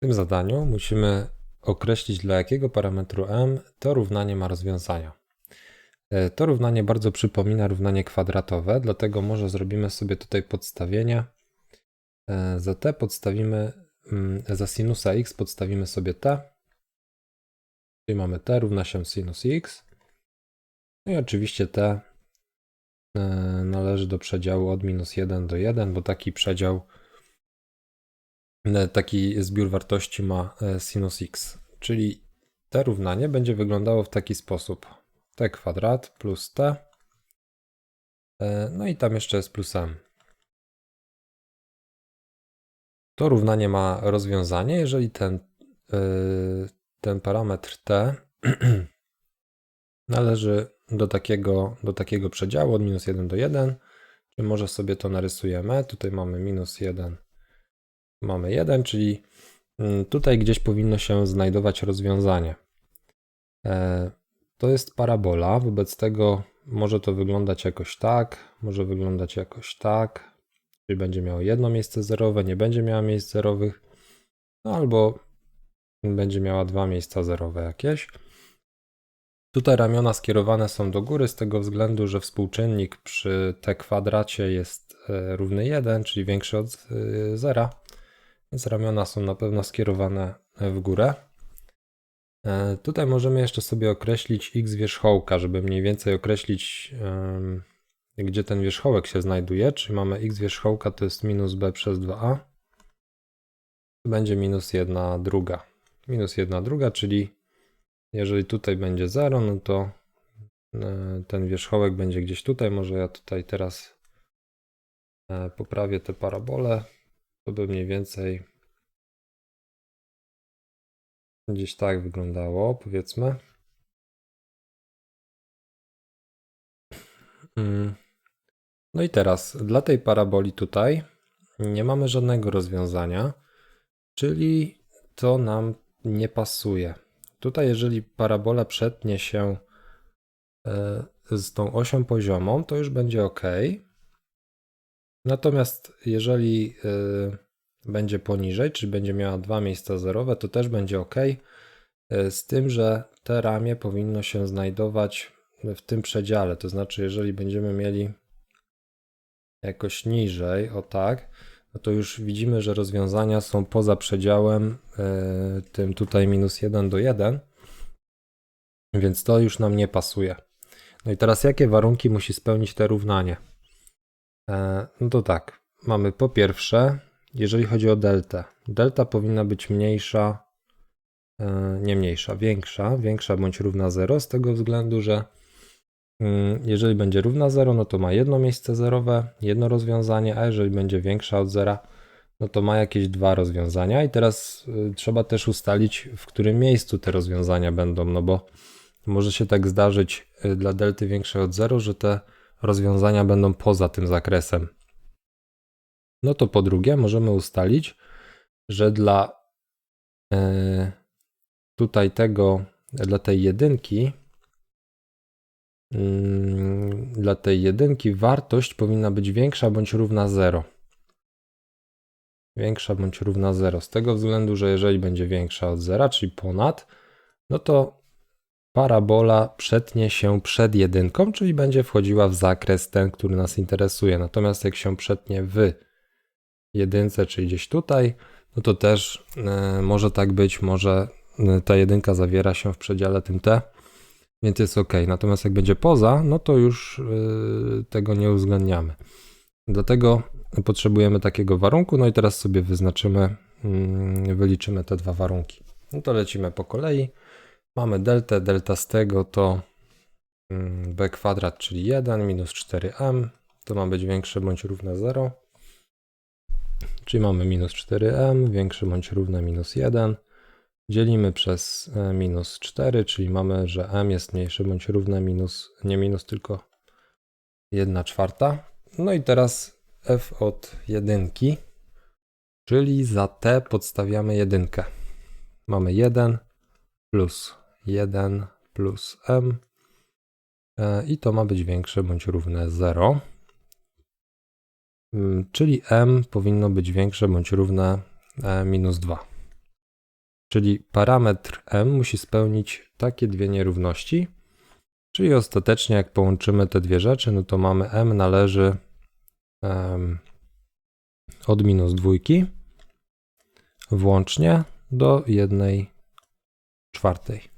W tym zadaniu musimy określić dla jakiego parametru m to równanie ma rozwiązania. E, To równanie bardzo przypomina równanie kwadratowe, dlatego może zrobimy sobie tutaj podstawienie. E, Za t podstawimy, mm, za sinusa x podstawimy sobie t. Czyli mamy t równa się sinus x. No i oczywiście t e, należy do przedziału od minus 1 do 1, bo taki przedział taki zbiór wartości ma e, sinus x, czyli to równanie będzie wyglądało w taki sposób. t kwadrat plus t, e, no i tam jeszcze jest plus m. To równanie ma rozwiązanie, jeżeli ten, ten parametr t należy do takiego, do takiego przedziału od minus 1 do 1, czy może sobie to narysujemy. Tutaj mamy minus 1 mamy 1, czyli mm, tutaj gdzieś powinno się znajdować rozwiązanie. E, to jest parabola, wobec tego może to wyglądać jakoś tak, może wyglądać jakoś tak, czyli będzie miało jedno miejsce zerowe, nie będzie miała miejsc zerowych, no albo będzie miała dwa miejsca zerowe jakieś. Tutaj ramiona skierowane są do góry z tego względu, że współczynnik przy t kwadracie jest e, równy 1, czyli większy od 0. E, więc ramiona są na pewno skierowane w górę. E, tutaj możemy jeszcze sobie określić x wierzchołka, żeby mniej więcej określić, gdzie ten wierzchołek się znajduje. Czyli mamy x wierzchołka to jest minus b przez 2a. Będzie minus 1 druga. Minus 1 druga, czyli jeżeli tutaj będzie 0, no to e, ten wierzchołek będzie gdzieś tutaj. Może ja tutaj teraz e, poprawię tę parabolę. To by mniej więcej gdzieś tak wyglądało, powiedzmy. Mm. No i teraz dla tej paraboli tutaj nie mamy żadnego rozwiązania, czyli to nam nie pasuje. Tutaj, jeżeli parabola przetnie się e, z tą osią poziomą, to już będzie ok. Natomiast jeżeli y, będzie poniżej, czyli będzie miała dwa miejsca zerowe, to też będzie ok. Y, z tym, że te ramię powinno się znajdować w tym przedziale. To znaczy, jeżeli będziemy mieli jakoś niżej, o tak, no to już widzimy, że rozwiązania są poza przedziałem y, tym tutaj minus 1 do 1, więc to już nam nie pasuje. No i teraz jakie warunki musi spełnić te równanie? E, no to tak, mamy po pierwsze, jeżeli chodzi o deltę, delta powinna być mniejsza, e, nie mniejsza, większa, większa bądź równa 0, z tego względu, że mm, jeżeli będzie równa 0, no to ma jedno miejsce zerowe, jedno rozwiązanie, a jeżeli będzie większa od 0, no to ma jakieś dwa rozwiązania. I teraz y, trzeba też ustalić, w którym miejscu te rozwiązania będą, no bo może się tak zdarzyć y, dla delty większej od 0, że te rozwiązania będą poza tym zakresem. No to po drugie, możemy ustalić, że dla e, tutaj tego, dla tej jedynki, mm, dla tej jedynki wartość powinna być większa bądź równa 0. Większa bądź równa 0. Z tego względu, że jeżeli będzie większa od 0, czyli ponad, no to parabola przetnie się przed jedynką, czyli będzie wchodziła w zakres ten, który nas interesuje. Natomiast jak się przetnie w jedynce, czyli gdzieś tutaj, no to też y, może tak być, może y, ta jedynka zawiera się w przedziale tym t, więc jest ok. Natomiast jak będzie poza, no to już y, tego nie uwzględniamy. Dlatego potrzebujemy takiego warunku, no i teraz sobie wyznaczymy, mm, wyliczymy te dwa warunki. No to lecimy po kolei. Mamy deltę, delta z tego to mm, b kwadrat, czyli 1 minus 4m. To ma być większe bądź równe 0. Czyli mamy minus 4m, większe bądź równe minus 1. Dzielimy przez e, minus 4, czyli mamy, że m jest mniejsze bądź równe minus, nie minus, tylko 1 czwarta. No i teraz f od jedynki, czyli za t podstawiamy jedynkę. Mamy 1 plus 1 plus m e, i to ma być większe bądź równe 0. Mm, czyli m powinno być większe bądź równe e, minus 2. Czyli parametr m musi spełnić takie dwie nierówności. Czyli ostatecznie, jak połączymy te dwie rzeczy, no to mamy m należy em, od minus dwójki włącznie do jednej czwartej.